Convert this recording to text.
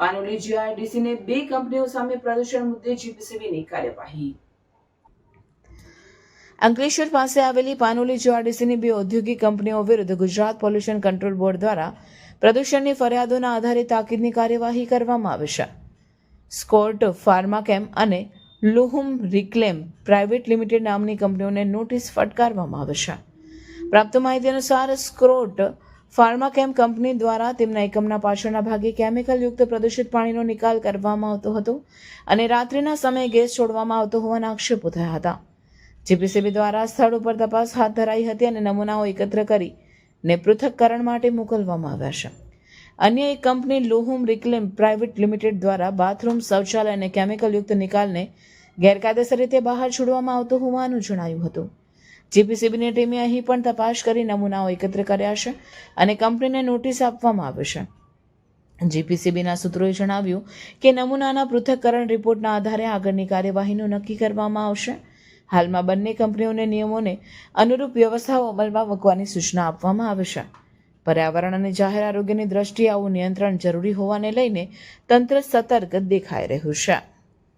પાનોલી જીઆઈડીસીને બે કંપનીઓ સામે પ્રદૂષણ મુદ્દે જીપીસીબીની કાર્યવાહી. અંકલેશ્વર પાસે આવેલી પાનોલી જીઆરડીસીની બે ઔદ્યોગિક કંપનીઓ વિરુદ્ધ ગુજરાત પોલ્યુશન કંટ્રોલ બોર્ડ દ્વારા પ્રદૂષણની ફરિયાદોના આધારે તાકીદની કાર્યવાહી કરવામાં આવશે સ્કોર્ટ ફાર્માકેમ અને લુહુમ રિક્લેમ પ્રાઇવેટ લિમિટેડ નામની કંપનીઓને નોટિસ ફટકારવામાં આવે છે. પ્રાપ્ત માહિતી અનુસાર સ્ક્રોટ ફાર્માકેમ કંપની દ્વારા તેમના એકમના પાછળના ભાગે કેમિકલયુક્ત પ્રદૂષિત પાણીનો નિકાલ કરવામાં આવતો હતો અને રાત્રિના સમયે ગેસ છોડવામાં આવતો હોવાના આક્ષેપો થયા હતા. જીપીસીબી દ્વારા સ્થળ ઉપર તપાસ હાથ ધરાઈ હતી અને નમૂનાઓ એકત્ર કરી ને પૃથક્કરણ માટે મોકલવામાં આવ્યા છે. અન્ય એક company Lohum reclaim private limited દ્વારા બાથરૂમ શૌચાલય અને કેમિકલયુક્ત નિકાલને ગેરકાયદેસર રીતે બહાર છોડવામાં આવતો હોવાનું જણાયું હતું. જીપીસીબીની ટીમે અહીં પણ તપાસ કરી નમૂનાઓ એકત્ર કર્યા છે અને કંપનીને નોટિસ આપવામાં આવશે જીપીસીબીના સૂત્રોએ જણાવ્યું કે નમૂનાના પૃથ્થકરણ રિપોર્ટના આધારે આગળની કાર્યવાહીનું નક્કી કરવામાં આવશે. હાલમાં બંને કંપનીઓને નિયમોને અનુરૂપ વ્યવસ્થાઓ અમલમાં મૂકવાની સૂચના આપવામાં આવશે પર્યાવરણ અને જાહેર આરોગ્યની દ્રષ્ટિએ આવું નિયંત્રણ જરૂરી હોવાને લઈને તંત્ર સતર્ક દેખાઈ રહ્યું છે.